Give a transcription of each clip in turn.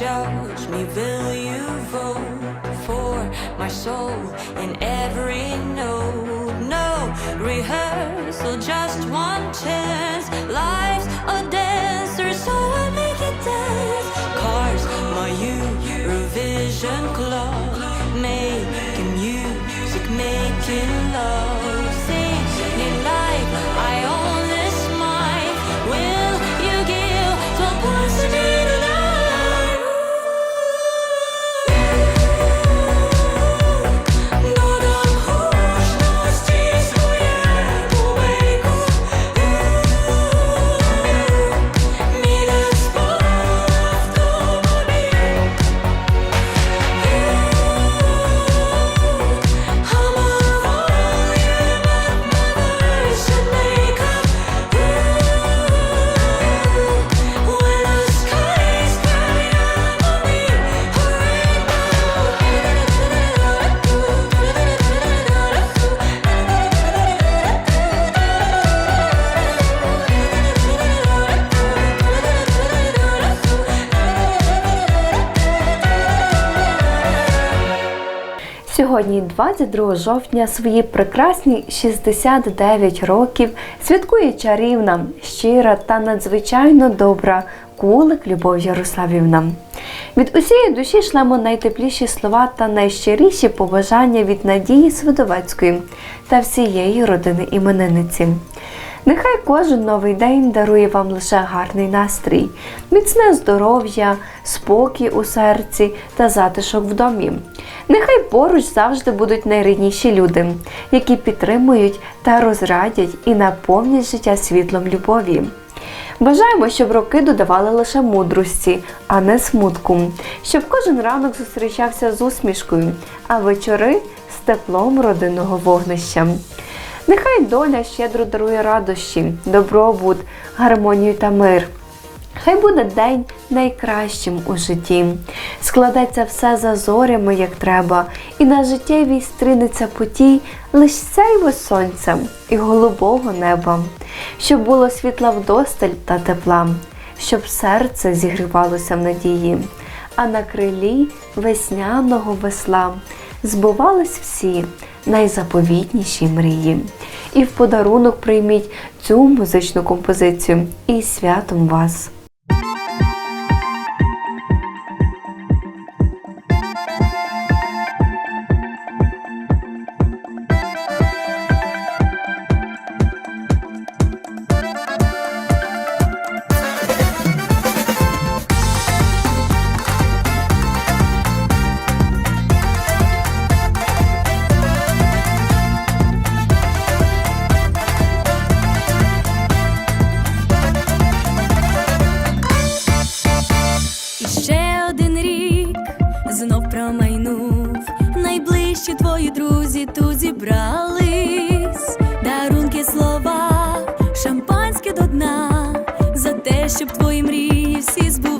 Judge me? Will you vote for my soul in every note? No rehearsal, just one chance. Сьогодні, 22 жовтня, свої прекрасні 69 років святкує чарівна, щира та надзвичайно добра кулик Любов Ярославівна. Від усієї душі шлемо найтепліші слова та найщиріші побажання від Надії Свидовецької та всієї родини іменинниці. Нехай кожен новий день дарує вам лише гарний настрій, міцне здоров'я, спокій у серці та затишок в домі. Нехай поруч завжди будуть найрідніші люди, які підтримують та розрадять і наповнять життя світлом любові. Бажаємо, щоб роки додавали лише мудрості, а не смутку, щоб кожен ранок зустрічався з усмішкою, а вечори з теплом родинного вогнища. Нехай доля щедро дарує радощі, добробут, гармонію та мир. Хай буде день найкращим у житті. Складеться все за зорями, як треба, і на життєвій стрінеться путі лиш сяйво сонця і голубого неба, щоб було світла вдосталь та тепла, щоб серце зігрівалося в надії, а на крилі весняного весла збувались всі найзаповітніші мрії. І в подарунок прийміть цю музичну композицію і святом вас! промайнув, найближчі твої друзі тут зібрались, дарунки слова, шампанське до дна, за те, щоб твої мрії всі збували.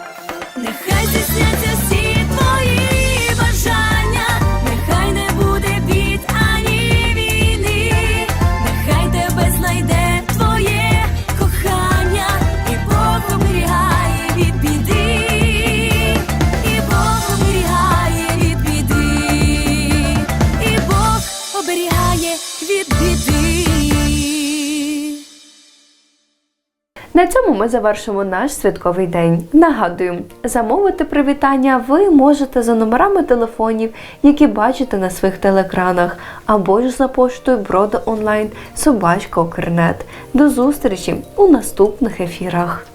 На цьому ми завершимо наш святковий день. Нагадую, замовити привітання ви можете за номерами телефонів, які бачите на своїх телекранах, або ж за поштою брода онлайн собачка Окернет. До зустрічі у наступних ефірах.